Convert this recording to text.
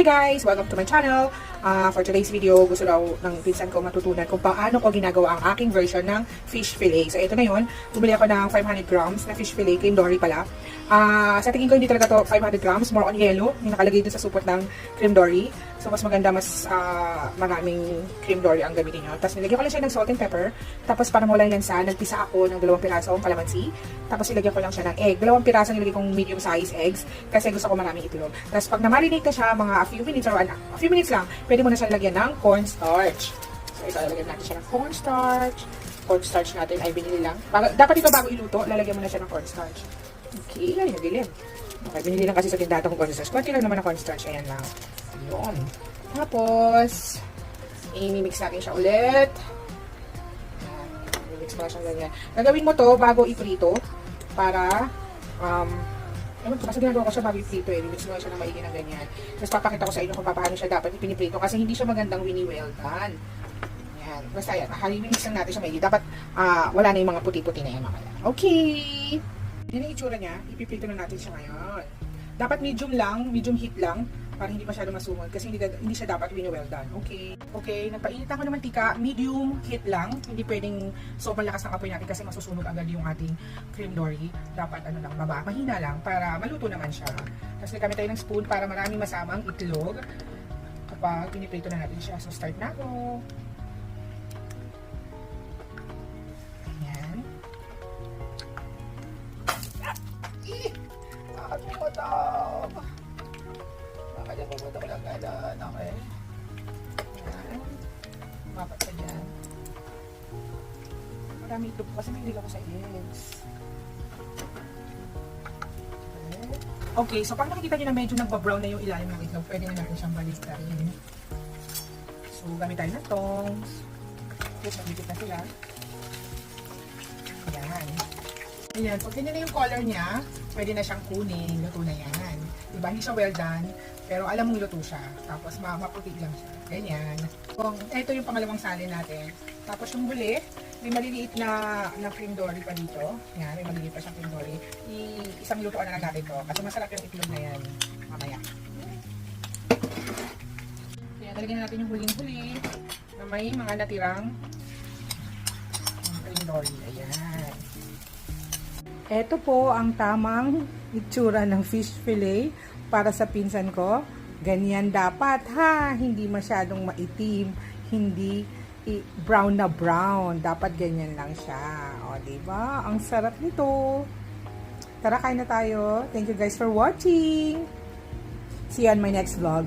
Hi guys! Welcome to my channel. Ah, for today's video, gusto daw ng pinsan ko matutunan kung paano ko ginagawa ang aking version ng fish fillet. So ito na yun. Bumili ako ng 500 grams na fish fillet, cream dory pala. Ah, sa tingin ko hindi talaga to 500 grams, more on yellow. Yung nakalagay dun sa supot ng cream dory. So mas maganda, mas ah, maraming cream dory ang gamitin nyo. Tapos nilagyan ko lang siya ng salt and pepper. Tapos para mawala yung lansa, nagpisa ako ng dalawang piraso ng kalamansi. Tapos nilagyan ko lang siya ng egg. Dalawang piraso nilagay kong medium size eggs kasi gusto ko maraming itlog. Tapos pag na-marinate ka siya, mga a few minutes or ano, a few minutes lang, pwede mo na siya lagyan ng cornstarch. So ito, lalagyan natin siya ng cornstarch. Cornstarch natin ay binili lang. Bago, dapat ito bago iluto, lalagyan mo na siya ng cornstarch. Okay, ay, nadilim. Okay, binili lang kasi sa tindahan kong cornstarch. Kunti lang naman ang cornstarch. Ayan lang. Yun. Tapos, i-mix natin siya ulit. I-mix na siya ganyan. Gagawin mo to bago iprito para um, Ewan ko, kasi ginagawa ko siya bago iprito eh. Mix mo siya ng maigi ng ganyan. Tapos papakita ko sa inyo kung paano siya dapat ipiniprito kasi hindi siya magandang wini-well done. Yan. Basta yan. Halimix lang natin siya maigi. Dapat ah, wala na yung mga puti-puti na yan mamaya. Okay! Yan ang itsura niya. Ipiprito na natin siya ngayon. Dapat medium lang, medium heat lang para hindi masyado masungod kasi hindi, hindi siya dapat wini-well done. Okay. Okay, nagpainitan ko naman tika, medium heat lang. Hindi pwedeng sobrang lakas ng apoy natin kasi masusunog agad yung ating cream dory. Dapat ano lang, baba, mahina lang para maluto naman siya. Tapos nagamit tayo ng spoon para marami masamang itlog kapag piniprito na natin siya. So start na ako. Sabi ko daw. Nakalimutan ko lang gano'n. Okay. Mapat ka dyan. Marami itlog kasi mahilig ako sa eggs. Okay. So pag nakikita nyo na medyo nagbabrown na yung ilalim ng itlog, pwede na natin siyang baliktarin. So, gamit tayo ng tongs. Tapos, nagdikit na sila. Ayan. Ayan, pag ganyan na yung color niya, pwede na siyang kunin. Luto na yan. Diba? Hindi siya well done, pero alam mong luto siya. Tapos ma maputi lang siya. Ganyan. Kung, ito yung pangalawang salin natin. Tapos yung huli, may maliliit na, na cream dory pa dito. Yan, may maliliit pa siyang cream dory. I, isang lutoan na lang natin to. Kasi masarap yung itlog na yan. Mamaya. Kaya talagyan na natin yung huling-huli na may mga natirang cream dory. Ayan. Ito po ang tamang itsura ng fish fillet para sa pinsan ko. Ganyan dapat ha, hindi masyadong maitim, hindi brown na brown. Dapat ganyan lang siya. O, ba? Ang sarap nito. Tara, kain na tayo. Thank you guys for watching. See you on my next vlog.